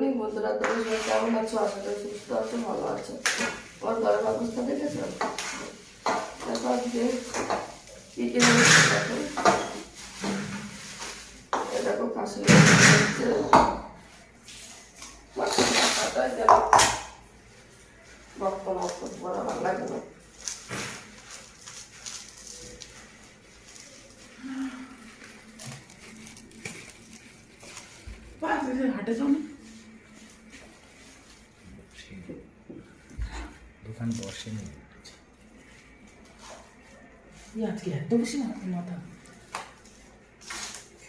Morning বন্ধুরা তুমি সবাই কেমন আছো? আশা করি সুস্থ আছো, ভালো আছো। আমার ঘরের অবস্থা দেখেছ? না। বাস হাটে যাও না দোকান বসেনি এই আজকে এত বেশি মাথা মাথা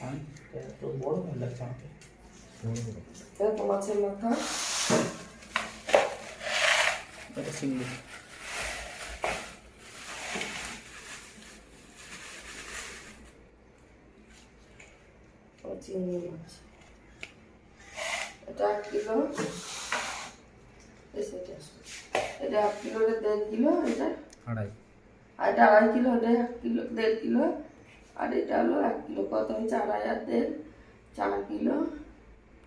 আমি এত বড় মনে লাগছে আমাকে এরকম মাছের মাথা এটা চিংড়ি ও চিংড়ি মাছ এটা এক কিলো এই সাইডে আসো। এটা এক কিলো এটা দেড় কিলো এটা আড়াই আর এটা আড়াই কিলো এটা এক কিলো দেড় কিলো। আর এটা হলো এক কিলো। কত হয়েছে আড়াই আর দেড় চার কিলো।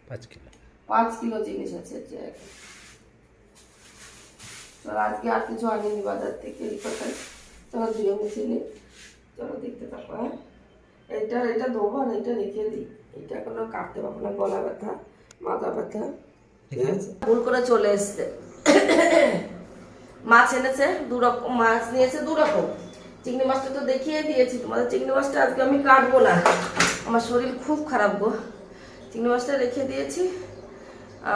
পাঁচ কিলো। পাঁচ কিলো জিনিস আছে যে। তো আজকে আর কিছু আনিনি বাজার থেকে এই কথায় চলো ধুয়ে মুছে নিই চলো দেখতে থাকো হ্যাঁ। এটা এটা দেবো আর এটা রেখে দিই। এটা কোনো কাটতে পারব না গলা ব্যথা মাথা ব্যথা। ঠিক আছে। ভুল করে চলে এসছে। মাছ এনেছে, দু রকম মাছ নিয়েছে, দু রকম। চিংড়ি মাছটা তো দেখিয়ে দিয়েছি তোমাদের। চিংড়ি মাছটা আজকে আমি কাটবো না। আমার শরীর খুব খারাপ গো। চিংড়ি মাছটা রেখে দিয়েছি।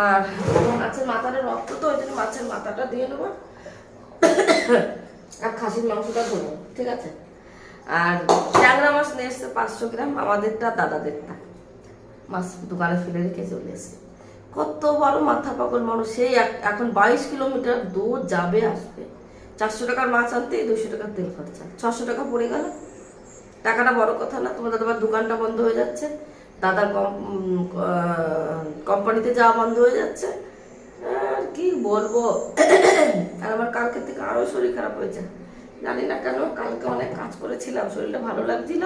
আর মাছের মাথাটা রক্ত তো, ওই জন্য মাছের মাথাটা দিয়ে নেব। আর খাসির মাংসটা দেবো ঠিক আছে? আর ট্যাংরা মাছ নিয়ে এসছে পাঁচশো গ্রাম, আমাদেরটা, দাদাদেরটা। মাছ দোকানে ফেলে রেখে চলে এসে কত বড় মাথা পাগল মানুষ। সেই এখন বাইশ কিলোমিটার দূর যাবে, আসবে। চারশো টাকার মাছ আনতে দুশো টাকার তেল খরচা। ছশো টাকা পড়ে গেল। টাকাটা বড় কথা না, তোমার তোমার দোকানটা বন্ধ হয়ে যাচ্ছে। দাদার কোম্পানিতে যাওয়া বন্ধ হয়ে যাচ্ছে। আর কি বলব? আর আমার কালকে থেকে আরও শরীর খারাপ হয়েছে। জানি না কেন, কালকে অনেক কাজ করেছিলাম, শরীরটা ভালো লাগছিল।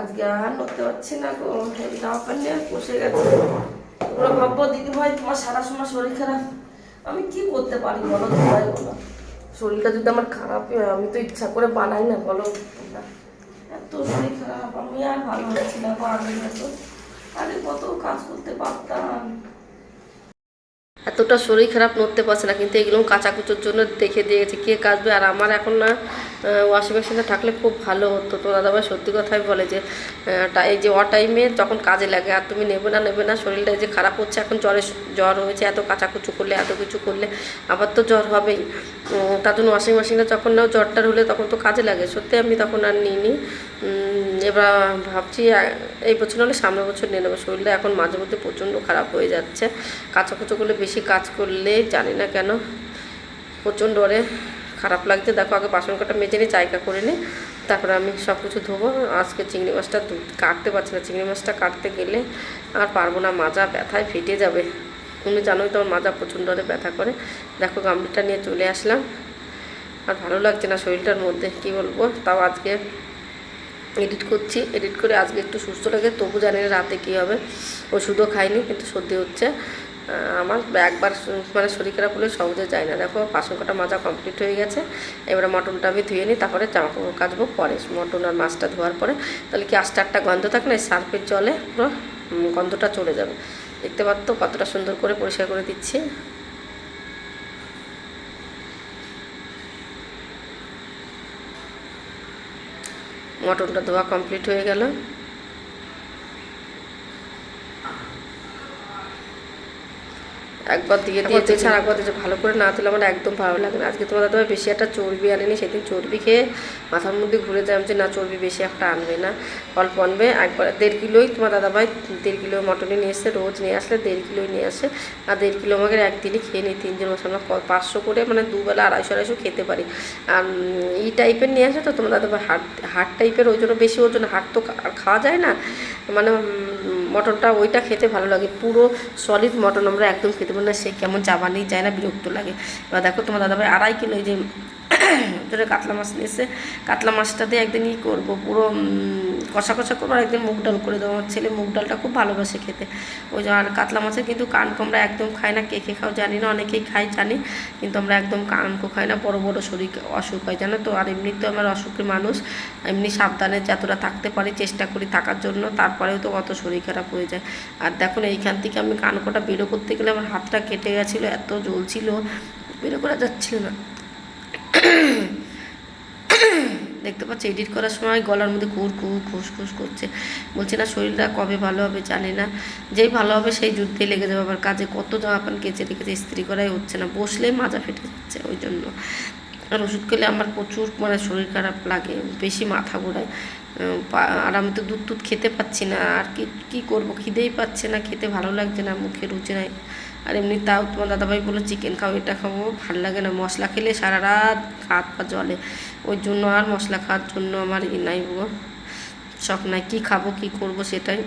আজকে আর নড়তে পারছি না গো জামা প্যান্ট নিয়ে বসে গেছে। তোমরা ভাববো দিদি ভাই তোমার সারা সময় শরীর খারাপ। আমি কি করতে পারি বলো ভাই বলো। শরীরটা যদি আমার খারাপই হয় আমি তো ইচ্ছা করে বানাই না বলো। এত শরীর খারাপ আমি আর ভালো হচ্ছি না গো আগের মতো। আগে কত কাজ করতে পারতাম। এতটা শরীর খারাপ নড়তে পারছে না, কিন্তু এগুলো কাচাকুচোর জন্য দেখে দিয়েছে কে কাচবে। আর আমার এখন না ওয়াশিং মেশিনটা থাকলে খুব ভালো হতো। তো দাদাভাই সত্যি কথাই বলে যে এই যে অ টাইমে যখন কাজে লাগে, আর তুমি নেবে না নেবে না, শরীরটা যে খারাপ হচ্ছে, এখন জ্বরে জ্বর হয়েছে, এত কাচাকুচু করলে, এত কিছু করলে, আবার তো জ্বর হবেই। তার জন্য ওয়াশিং মেশিনটা যখন নাও জ্বরটার হলে তখন তো কাজে লাগে। সত্যি আমি তখন আর নিইনি। এবার ভাবছি এই বছর হলে সামনের বছর নিয়ে নেব। শরীরটা এখন মাঝে মধ্যে প্রচণ্ড খারাপ হয়ে যাচ্ছে। কাচাকুচো করলে বেশি কাজ করলে, জানি না কেন, প্রচণ্ড ওরে খারাপ লাগছে। দেখো, আগে বাসন কাটা মেজে নিই জায়গা করে নিই তারপরে আমি সব কিছু ধোবো। আজকে চিংড়ি মাছটা কাটতে পারছি না। চিংড়ি মাছটা কাটতে গেলে আর পারব না, মাজা ব্যথায় ফেটে যাবে। তুমি জানোই তো আমার মাজা প্রচণ্ড ব্যথা করে। দেখো, গামলিটা নিয়ে চলে আসলাম। আর ভালো লাগছে না শরীরটার মধ্যে, কি বলব? তাও আজকে এডিট করছি, এডিট করে আজকে একটু সুস্থ লাগে, তবু জানি না রাতে কী হবে। ওষুধও খাইনি, কিন্তু সর্দি হচ্ছে। আমার একবার মানে শরীর খারাপ হলে সহজে যায় না। দেখো, বাসন কাটা মাজা কমপ্লিট হয়ে গেছে। এবারে মটনটা আমি ধুয়ে নিই, তারপরে জামা কাপড় কাচবো পরে। মটন আর মাছটা ধোয়ার পরে। তাহলে কি আস্তে একটা গন্ধ থাকে না সার্ফের জলে পুরো গন্ধটা চলে যাবে। দেখতে পাচ্ছ কতটা সুন্দর করে পরিষ্কার করে দিচ্ছি। মটনটা ধোয়া কমপ্লিট হয়ে গেল। একবার দিয়ে দিয়ে দিয়েছে। আর একবার দিয়েছে। ভালো করে না তুলে আমার একদম ভালো লাগে না। আজকে তোমার দাদা বেশি একটা চর্বি আনেনি সেদিন চর্বি খেয়ে মাথার মধ্যে ঘুরে যায়। যে না চর্বি বেশি একটা আনবে না অল্প আনবে। একবার দেড় কিলোই তোমার দাদাভাই দেড় কিলো মটনই নিয়ে এসে রোজ নিয়ে আসলে দেড় কিলোই নিয়ে আসে। আর দেড় কিলো আমাকে একদিনই খেয়ে নিই তিনজন মাস আমরা পাঁচশো করে মানে দুবেলা আড়াইশো আড়াইশো খেতে পারি। আর এই টাইপের নিয়ে আসে তো তোমার দাদাভাই হাট হাট টাইপের ওই জন্য বেশি ওজন হাট তো আর খাওয়া যায় না। মানে মটনটা ওইটা খেতে ভালো লাগে। পুরো সলিড মটন আমরা একদম খেতে পারি না, সে কেমন চাবানি যায় না, বিরক্ত লাগে। এবার দেখো তোমার দাদাভাই আড়াই কিলো এই যে ধরে কাতলা মাছ নিয়ে এসে কাতলা মাছটা দিয়ে একদিন ই করব। পুরো কষা কষা করব আর একদিন মুগ ডাল করে দেবো। আমার ছেলে মুগ ডালটা খুব ভালোবাসে খেতে। ওই জন্য আর কাতলা মাছের কিন্তু কানকো আমরা একদম খাই না। কে কে খাও জানি না, অনেকেই খাই জানি, কিন্তু আমরা একদম কানকো খাই না। বড় বড় শরীর অসুখ হয়, জানো তো? আর এমনিতেও আমার অসুখের মানুষ। এমনি সাবধানে যতটা থাকতে পারি, চেষ্টা করি থাকার জন্য। তারপরেও তো কত শরীর খারাপ হয়ে যায়। আর দেখুন, এইখান থেকে আমি কানকোটা বেরো করতে গেলে আমার হাতটা কেটে গেছিল, এত জ্বলছিল। বেরো করা যাচ্ছিল না। দেখতে পাচ্ছি এডিট করার সময় গলার মধ্যে কুর কুর, খুস খুস করছে। বলছে না, শরীরটা কবে ভালো হবে জানি না। যেই ভালো হবে সেই যুদ্ধে লেগে যাবে আবার কাজে। কত জামা প্যান্ট কেচে রেখেছে, ইস্ত্রি করাই হচ্ছে না। বসলেই মাজা ফেটে যাচ্ছে ওই জন্য। আর ওষুধ খেলে আমার প্রচুর মানে শরীর খারাপ লাগে, বেশি মাথা ঘোরায়। আর আমি তো দুধ টুধ খেতে পাচ্ছি না। আর কি, কী করব? খিদেই পাচ্ছে না, খেতে ভালো লাগছে না, মুখে রুচি নাই। আর এমনি তাও তোমার দাদাভাই বলল চিকেন খাও, এটা খাব ভালো লাগে না। মশলা খেলে সারা রাত হাত পা জলে ওই জন্য আর মশলা খাওয়ার জন্য আমার ই নাই গো। শখ নাই, কী খাব, কী করব সেটাই।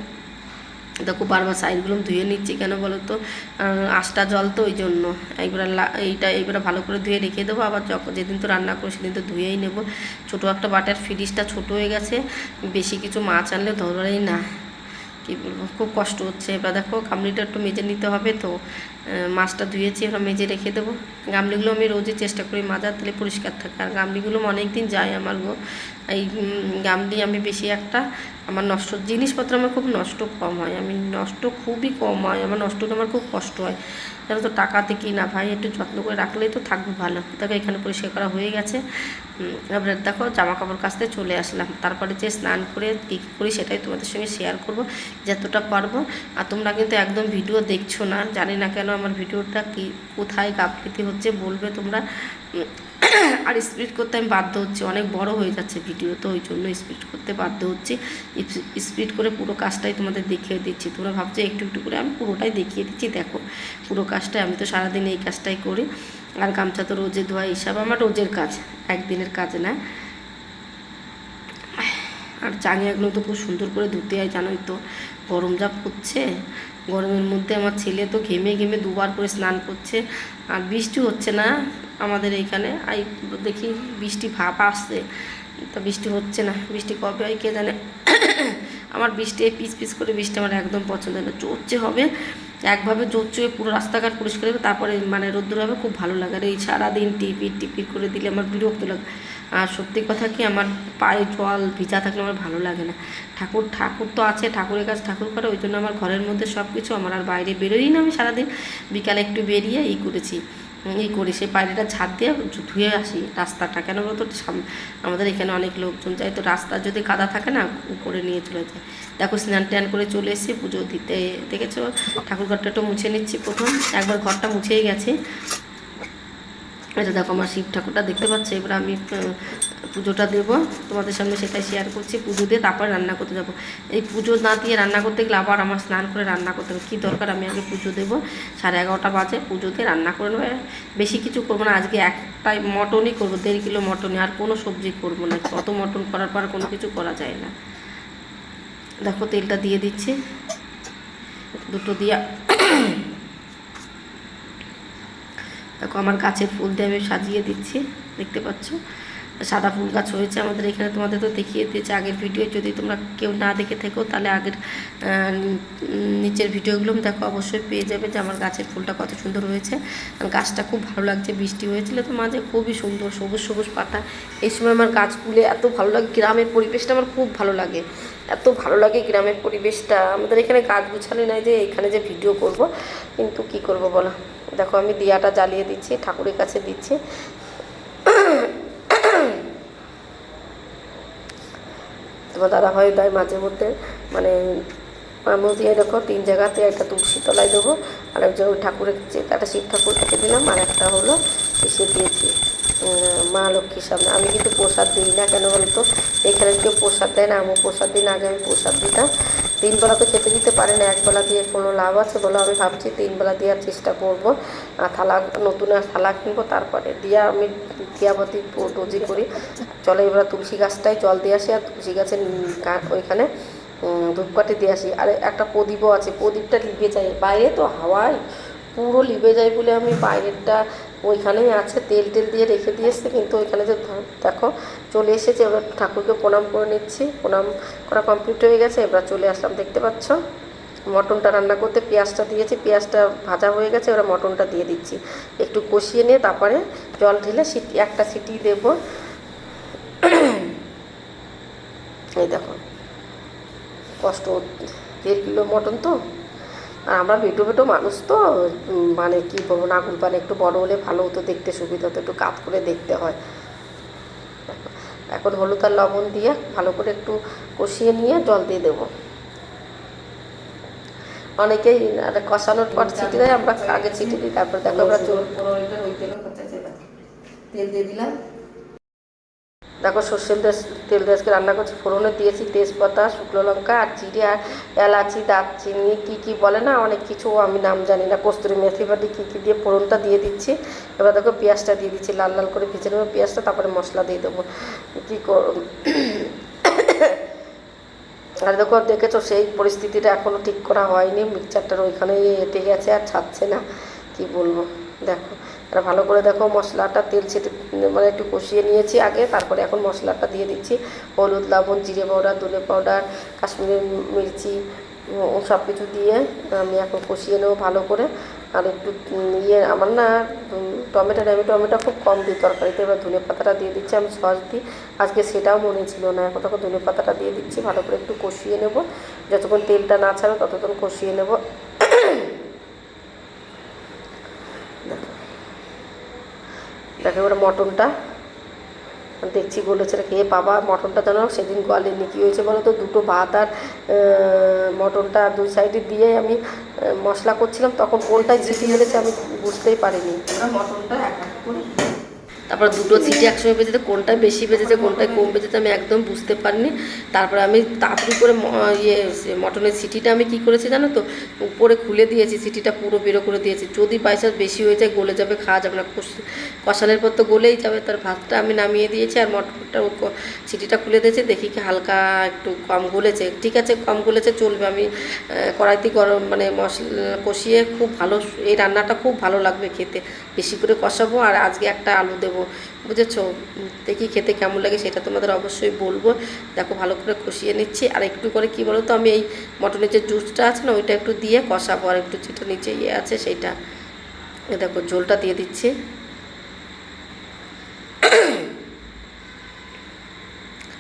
দেখো বারবার সাইডগুলো ধুয়ে নিচ্ছি কেন বলো তো? আঁশটা জল তো ওই জন্য। এইবার লা- এইটা এইবার ভালো করে ধুয়ে রেখে দেবো। আবার যখন যেদিন তো রান্না করো সেদিন তো ধুয়েই নেব। ছোটো একটা বাটার ফ্রিজটা ছোটো হয়ে গেছে। বেশি কিছু মাছ আনলে ধরেই না। কী বলব, খুব কষ্ট হচ্ছে। এবার দেখো, গামলিটা একটু মেজে নিতে হবে তো মাছটা ধুয়েছি, এবার মেজে রেখে দেবো। গামলিগুলো আমি রোজই চেষ্টা করি মাজার তেলে পরিষ্কার থাকে আর গামলিগুলো অনেক দিন যায় আমার গো। এই উম, গামলি আমি বেশি একটা আমার নষ্ট জিনিসপত্র আমার খুব নষ্ট কম হয়। আমি নষ্ট খুবই কম হয় আমার নষ্ট আমার খুব কষ্ট হয়। জানো তো টাকাতে কি না ভাই একটু যত্ন করে রাখলেই তো থাকবে ভালো। দেখো এখানে পরিষ্কার করা হয়ে গেছে। এবার দেখো জামা কাপড় কাচতে চলে আসলাম। তারপরে যে স্নান করে কী করি সেটাই তোমাদের সঙ্গে শেয়ার করব যতটা পারব। আর তোমরা কিন্তু একদম ভিডিও দেখছ না জানি না কেন আমার ভিডিওটা কি কোথায় গাফলিতি হচ্ছে বলবে তোমরা। আর স্পিড করতে আমি বাধ্য হচ্ছি। অনেক বড় হয়ে যাচ্ছে ভিডিও তো ওই জন্য স্পিড করতে বাধ্য হচ্ছি। স্পিড করে পুরো কাজটাই তোমাদের দেখিয়ে দিচ্ছি। তোমরা ভাবছ একটু একটু করে আমি পুরোটাই দেখিয়ে দিচ্ছি। দেখো, পুরো কাজটাই, আমি তো সারাদিন এই কাজটাই করি। আর গামছা তো রোজে ধোয়া হিসাব আমার রোজের কাজ, একদিনের কাজ না। আর চাঙিয়াগুলো তো খুব সুন্দর করে ধুতে হয়, জানোই তো। গরম যা পড়ছে গরমের মধ্যে আমার ছেলে তো ঘেমে ঘেমে দুবার করে স্নান করছে। আর বৃষ্টি হচ্ছে না আমাদের এইখানে আই দেখি বৃষ্টি ভাপ আসছে। তা বৃষ্টি হচ্ছে না। বৃষ্টি কবে হয় কে জানে? আমার বৃষ্টি পিস পিস করে বৃষ্টি আমার একদম পছন্দ না। চড়ছে হবে। একভাবে চড়ছে পুরো রাস্তাঘাট পরিষ্কার হবে। তারপরে মানে রোদ্দুর হবে, খুব ভালো লাগে। আর এই সারাদিন টিপির টিপির করে দিলে আমার বিরক্ত লাগে। আর সত্যি কথা কি আমার পায়ে জল ভিজা থাকলে আমার ভালো লাগে না। ঠাকুর ঠাকুর তো আছে, ঠাকুরের কাছে ঠাকুর করে, ওই জন্য আমার ঘরের মধ্যে সব কিছু আমার আর বাইরে বেরোই না। আমি সারাদিন বিকালে একটু বেরিয়ে ই করেছি এই করি, সেই বাইরেটা ঝাড় দিয়ে ধুয়ে আসি রাস্তাটা। কেন বলতো আমাদের এখানে অনেক লোকজন যায়, তো রাস্তা যদি কাদা থাকে না উপরে নিয়ে চলে যায়। দেখো স্নান ট্যান করে চলে এসেছি, পুজো দিতে দেখেছ? ঠাকুর ঘরটা একটু মুছে নিচ্ছি প্রথম। একবার ঘরটা মুছেই গেছে। এটা দেখো আমার শিব ঠাকুরটা দেখতে পাচ্ছ? এবার আমি পুজোটা দেব। তোমাদের সামনে সেটাই শেয়ার করছি। পুজো দিয়ে তারপর রান্না করতে যাব। এই পুজো না দিয়ে রান্না করতে গেলে আবার আমার স্নান করে রান্না করতে হবে। কী দরকার? আমি আগে পুজো দেবো। সাড়ে এগারোটা বাজে, পুজো দিয়ে রান্না করে নেবে। বেশি কিছু করব না। আজকে একটাই মটনই করব, দেড় কিলো মটনই। আর কোনো সবজি করব না। অত মটন করার পর কোনো কিছু করা যায় না। দেখো, তেলটা দিয়ে দিচ্ছি। দুটো দিয়া দেখো আমার গাছের ফুল দিয়ে আমি সাজিয়ে দিচ্ছি দেখতে পাচ্ছ? সাদা ফুল গাছ হয়েছে আমাদের এখানে, তোমাদের তো দেখিয়ে দিয়েছে আগের ভিডিও যদি তোমরা কেউ না দেখে থেকো, তাহলে আগের নিচের ভিডিওগুলো দেখো, অবশ্যই পেয়ে যাবে যে আমার গাছের ফুলটা কত সুন্দর হয়েছে। গাছটা খুব ভালো লাগছে, বৃষ্টি হয়েছিল তো মাঝে খুবই সুন্দর, সবুজ সবুজ পাতা। এই সময় আমার গাছগুলো এত ভালো লাগে, গ্রামের পরিবেশটা আমার খুব ভালো লাগে। এত ভালো লাগে গ্রামের পরিবেশটা। আমাদের এখানে গাছ গুছালি নাই যে এখানে যে ভিডিও করব, কিন্তু কি করব বলো? দেখো আমি দিয়াটা জ্বালিয়ে দিচ্ছি, ঠাকুরের কাছে দিচ্ছি। তোমার দাদা হয় দেয় মাঝে মধ্যে মানে মধ্যে দিয়ে দেখো তিন জায়গাতে একটা তুলসী তলায় দেবো আর একজন ওই ঠাকুরের একটা শিব ঠাকুর থেকে দিলাম, আর একটা হলো এসে দিয়েছি মা লক্ষ্মীর সামনে। আমি কিন্তু প্রসাদ দিই না কেন বলতো? এখানে কেউ প্রসাদ দেয় না আমি প্রসাদ দিন, আগে আমি প্রসাদ দিতাম। তিন বেলা তো খেতে দিতে পারে না, একবেলা দিয়ে কোনো লাভ আছে বলে আমি ভাবছি তিন বেলা দেওয়ার চেষ্টা করব। থালা, নতুন আর থালা কিনবো, তারপরে দিয়া আমি দিয়াবতী দজি করি। চলে এবার তুলসী গাছটায় জল দিয়ে আসি, আর তুলসী গাছের ওইখানে ধূপকাঠি দিয়ে আসি। আর, একটা প্রদীপও আছে, প্রদীপটা লিভে যায়। বাইরে তো হাওয়ায় পুরো লিপে যায় বলে আমি বাইরেরটা ওইখানেই আছে, তেল টেল দিয়ে রেখে দিয়েছে, কিন্তু ওইখানে যে দেখো চলে এসেছে, এবার ঠাকুরকে প্রণাম করে নিচ্ছি, প্রণাম করা কমপ্লিট হয়ে গেছে, এবার চলে আসলাম, দেখতে পাচ্ছ? মটনটা রান্না করতে পেঁয়াজটা দিয়েছি, পেঁয়াজটা ভাজা হয়ে গেছে ওরা মটনটা দিয়ে দিচ্ছি। একটু কষিয়ে নিয়ে তারপরে জল ঢেলে সিটি একটা সিটি দেবো। এই দেখো, কষ্ট, দেড় কিলো মটন তো? আর আমরা বেটো বেটো মানুষ তো মানে কি বলব নাগুল পানে একটু বড় হলে ভালো হতো দেখতে সুবিধা হতো একটু কাত করে দেখতে হয়। এখন হলুদ আর লবণ দিয়ে ভালো করে একটু কষিয়ে নিয়ে জল দিয়ে দেবো। অনেকেই আর কষানোর পর ছিটি দেয় আমরা আগে ছিটি দিই তারপর দেখো আমরা তেল দিয়ে দিলাম। দেখো সর্ষের তেল তেল দিয়ে রান্না করছি। ফোড়নে দিয়েছি তেজপাতা, শুকনো লঙ্কা, আর জিরে, আর এলাচি, দারচিনি, কী কী বলে না অনেক কিছু, আমি নাম জানি না, কস্তুরি মেথি বাটি কী কী দিয়ে ফোড়নটা দিয়ে দিচ্ছি। এবার দেখো পেঁয়াজটা দিয়ে দিচ্ছি, লাল লাল করে ভেজে নেব পেঁয়াজটা, তারপরে মশলা দিয়ে দেবো। কী আর দেখো, দেখেছ সেই পরিস্থিতিটা এখনও ঠিক করা হয়নি মিক্সচারটার ওইখানেই এঁটে গেছে আর ছাড়ছে না, কি বলব? দেখো। আর ভালো করে দেখো মশলাটা তেল ছেটে মানে একটু কষিয়ে নিয়েছি আগে, তারপরে এখন মশলাটা দিয়ে দিচ্ছি। হলুদ, লবণ, জিরে পাউডার, ধনে পাউডার কাশ্মীরি মির্চি সব কিছু দিয়ে আমি এখন কষিয়ে নেব ভালো করে। আর একটু ইয়ে আমার না টমেটো আমি টমেটো খুব কম দিই তরকারিতে। এবার ধনে পাতাটা দিয়ে দিচ্ছি, আমি সস দিই। আজকে সেটাও মনে ছিল না, এখন তখন ধনে পাতাটা দিয়ে দিচ্ছি, ভালো করে একটু কষিয়ে নেব। যতক্ষণ তেলটা না ছাড়বে ততক্ষণ কষিয়ে নেব। ওরা মটনটা। দেখছি বলে ছেলে খেয়ে বাবা, মটনটা যেন সেদিন গলেনি কী হয়েছে বলো তো দুটো ভাত আর মটনটা দুই সাইডে দিয়ে আমি মশলা করছিলাম, তখন কোনটায় জিটি গেলেছে আমি বুঝতেই পারিনি। মটনটা তারপর দুটো সিটি একসঙ্গে বেজেছে কোনটায় বেশি বেজেছে কোনটায় কম বেজেছে আমি একদম বুঝতে পারিনি। তারপরে আমি তাড়াতাড়ি করে ইয়ে মটনের সিটিটা আমি কি করেছি জানো তো? উপরে খুলে দিয়েছি, সিটিটা পুরো বেরো করে দিয়েছি। যদি বাই চান্স বেশি হয়ে যায়, গলে যাবে, খাওয়া যাবে না। কষ- কষানোর পর তো গলেই যাবে, তার ভাতটা আমি নামিয়ে দিয়েছি আর মটরটা ও সিটিটা খুলে দিয়েছি, দেখি কি হালকা একটু কম গলেছে। ঠিক আছে, কম গলেছে, চলবে। আমি কড়াইতে গরম মানে মশলা কষিয়ে খুব ভালো, এই রান্নাটা খুব ভালো লাগবে খেতে। বেশি করে কষাবো আর আজকে একটা আলু দেবো। বুঝেছ? দেখি খেতে কেমন লাগে সেটা তোমাদের অবশ্যই বলব। দেখো ভালো করে কষিয়ে নিচ্ছি। আর একটু করে কি বলো তো আমি এই মটনের যে জুসটা আছে না ওইটা একটু দিয়ে কষাবো। আর একটু যেটা নিচে ইয়ে আছে সেইটা দেখো ঝোলটা দিয়ে দিচ্ছি।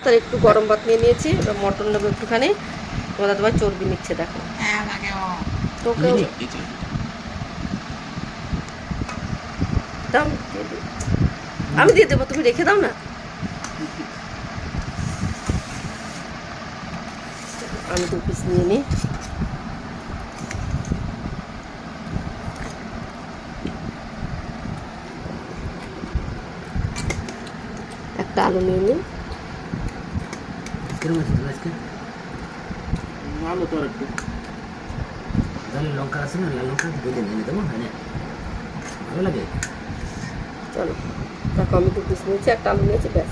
তার একটু গরম ভাত নিয়ে নিয়েছি এবার মটন নেব একটুখানি। তোমাদের তোমার চর্বি নিচ্ছে দেখো। তোকে দাও দিয়ে দিই। আমি দিয়ে দেবো তুমি রেখে দাও না। আমি দু পিস নিয়ে নিই। একটা আলু নিয়ে নিই। ভালো তো আর একটু। তাহলে লঙ্কা আছে না? লাল লঙ্কা দুটো নিয়ে দেবো হ্যাঁ ভালো লাগে? চলো। দেখো আমি দু পিস নিয়েছি একটা আলু নিয়েছি ব্যাস।